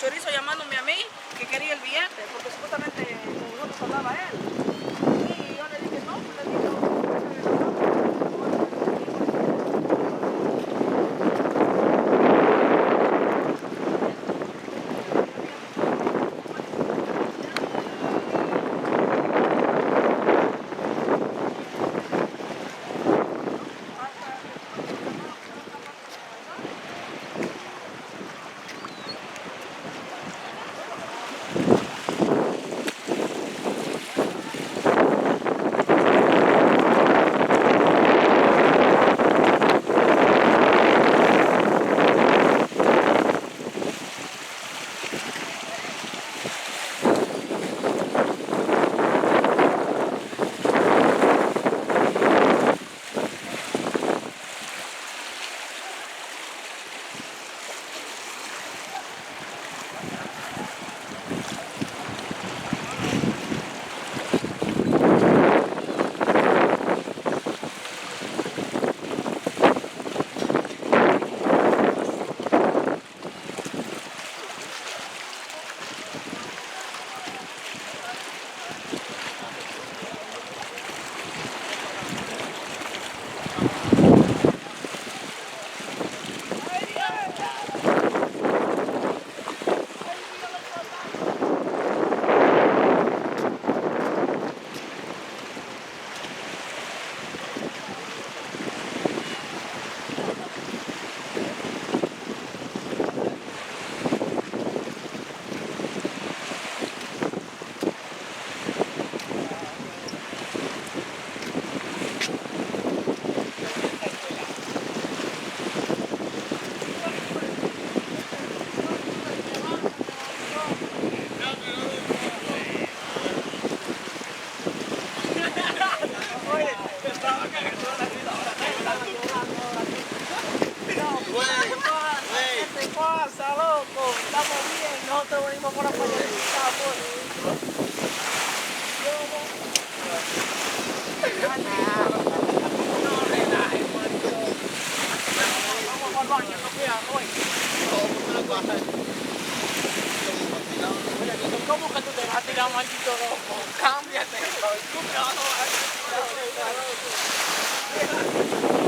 Chorizo llamándome a mí que quería el billete, porque supuestamente con nosotros hablaba él. Vamos al baño, no queda, hoy. ¿Cómo que tú te vas a tirar maldito loco? Cámbiate. Tú me vas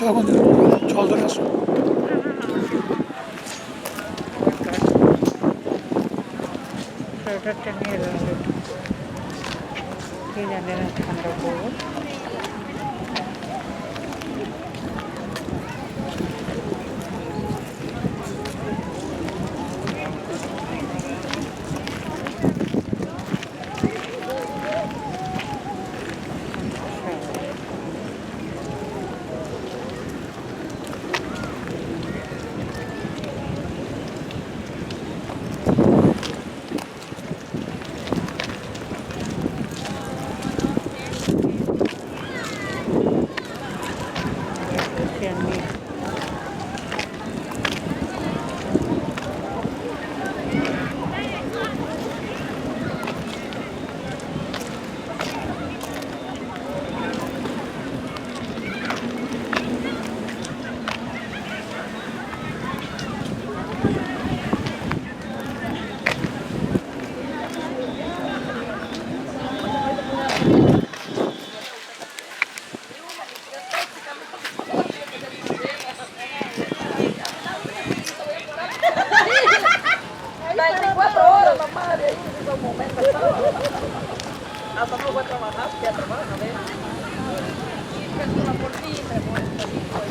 저건 저도 했어. 그렇다니 그냥 내가 간다고.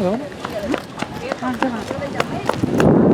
嗯，啊，这。